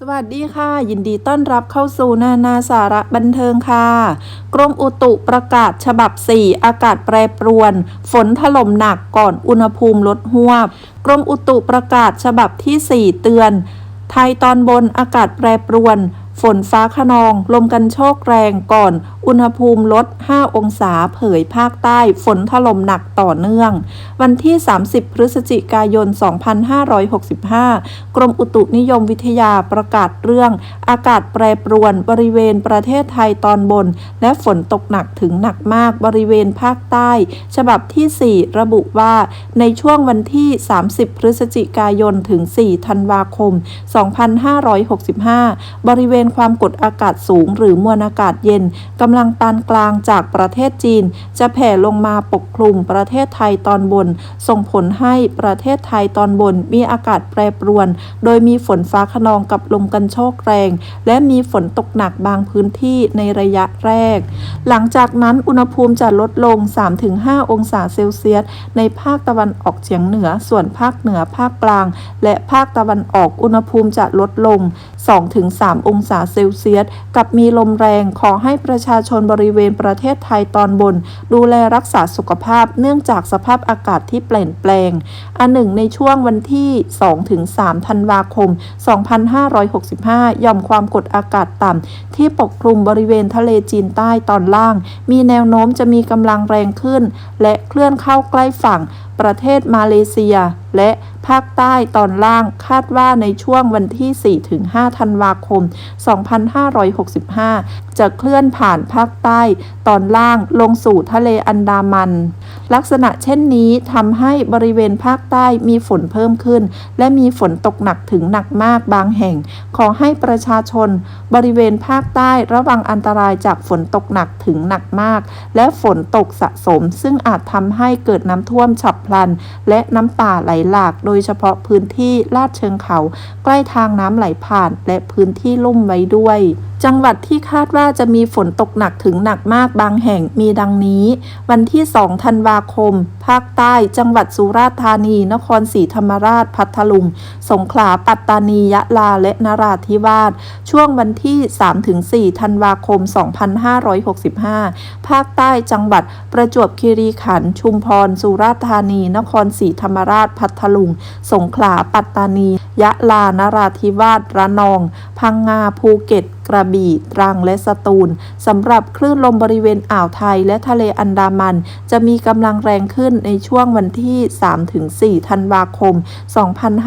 สวัสดีค่ะ ยินดีต้อนรับเข้าสู่นานาสาระบันเทิงค่ะ กรมอุตุประกาศฉบับ 4 อากาศแปรปรวน ฝนถล่มหนักก่อนอุณหภูมิลดหวบ กรมอุตุประกาศฉบับที่ 4 เตือน ไทยตอนบนอากาศแปรปรวน ฝนฟ้าขนอง ลมกันโชกแรงก่อน อุณหภูมิลด 5 องศาเผยภาคใต้ฝนถล่มหนักต่อเนื่อง วันที่ 30 พฤศจิกายน 2565 กรมอุตุนิยมวิทยาประกาศเรื่อง อากาศแปรปรวนบริเวณประเทศไทยตอนบน และฝนตกหนักถึงหนักมากบริเวณภาคใต้ ฉบับที่ 4 ระบุว่าในช่วงวันที่ 30 พฤศจิกายนถึง 4 ธันวาคม 2565 บริเวณความกดอากาศสูงหรือมวลอากาศเย็นกำำลังปานกลางจากประเทศจีน จะแผ่ลงมาปกคลุมประเทศไทยตอนบน ส่งผลให้ประเทศไทยตอนบนมีอากาศแปรปรวน โดยมีฝนฟ้าขนองกับลมกันโชกแรง และมีฝนตกหนักบางพื้นที่ในระยะแรก หลังจากนั้นอุณหภูมิจะลดลง 3-5 องศาเซลเซียส ในภาคตะวันออกเฉียงเหนือ ส่วนภาคเหนือภาคกลาง และภาคตะวันออกอุณหภูมิจะลดลง 2-3 องศาเซลเซียส กับมีลมแรงขอให้ประชาชนบริเวณประเทศไทยตอนบน ดูแลรักษาสุขภาพเนื่องจากสภาพอากาศที่เปลี่ยนแปลง อันหนึ่งในช่วงวันที่ 2-3 ธันวาคม 2565 ย่อมความกดอากาศต่ำที่ปกคลุมบริเวณทะเลจีนใต้ตอนล่าง มีแนวโน้มจะมีกำลังแรงขึ้น และเคลื่อนเข้าใกล้ฝั่ง ประเทศมาเลเซีย และ ภาคใต้ตอนล่างคาดว่าในช่วงวันที่ 4-5 ธันวาคม 2565 จะเคลื่อนผ่านภาคใต้ตอนล่างลงสู่ทะเลอันดามัน ลักษณะเช่นนี้ทำให้บริเวณภาคใต้มีฝนเพิ่มขึ้น และมีฝนตกหนักถึงหนักมากบางแห่ง ขอให้ประชาชน บริเวณภาคใต้ระวังอันตรายจากฝนตกหนักถึงหนักมาก และฝนตกสะสม ซึ่งอาจทำให้เกิดน้ำท่วมฉับพลัน และน้ำป่าไหลหลาก โดยเฉพาะพื้นที่ลาดเชิงเขา ใกล้ทางน้ำไหลผ่าน และพื้นที่ลุ่มไว้ด้วย จังหวัดที่คาดว่าจะมีฝนตกหนักถึงหนักมากบางแห่งมีดังนี้ วันที่ 2 ธันวาคมภาคใต้ จังหวัดสุราษฎร์ธานี นครศรีธรรมราช พัทลุง สงขลา ปัตตานี ยะลา และนราธิวาส ช่วงวันที่ 3-4 ธันวาคม 2565 ภาคใต้จังหวัดประจวบคีรีขันธ์ ชุมพร สุราษฎร์ธานี นครศรีธรรมราช พัทลุง สงขลา ปัตตานี ยะลา นราธิวาส ระนอง พังงา ภูเก็ตกระบี่ ตรัง และสตูล สำหรับคลื่นลมบริเวณอ่าวไทยและทะเลอันดามัน จะมีกำลังแรงขึ้นในช่วงวันที่ 3-4 ธันวาคม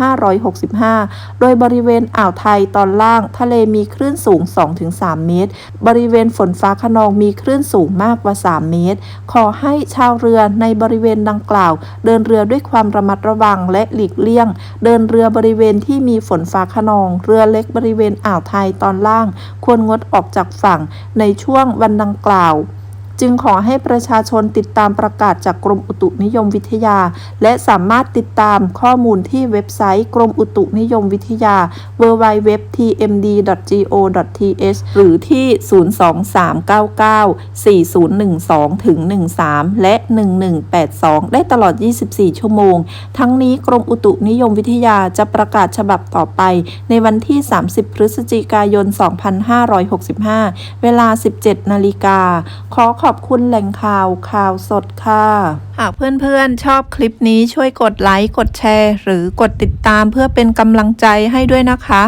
2565 โดยบริเวณอ่าวไทยตอนล่างทะเลมีคลื่นสูง 2-3 เมตร บริเวณฝนฟ้าขนองมีคลื่นสูงมากกว่า 3 เมตร ขอให้ชาวเรือในบริเวณดังกล่าว เดินเรือด้วยความระมัดระวังและหลีกเลี่ยง เดินเรือบริเวณที่มีฝนฟ้าขนอง เรือเล็กบริเวณอ่าวไทยตอนล่าง ควรงดออกจากฝั่งในช่วงวันดังกล่าว จึงขอให้ประชาชนติดตามประกาศจากกรมอุตุนิยมวิทยา และสามารถติดตามข้อมูลที่เว็บไซต์กรมอุตุนิยมวิทยา www.tmd.go.th หรือที่ 023994012ถึง13 และ 1182 ได้ตลอด 24 ชั่วโมง ทั้งนี้กรมอุตุนิยมวิทยาจะประกาศฉบับต่อไป ในวันที่ 30 พฤศจิกายน 2565 เวลา 17 นาฬิกาขอขอบคุณแหล่งข่าวข่าวสดค่ะ หากเพื่อนๆ ชอบคลิปนี้ช่วยกดไลค์ กดแชร์ หรือกดติดตามเพื่อเป็นกำลังใจให้ด้วยนะคะ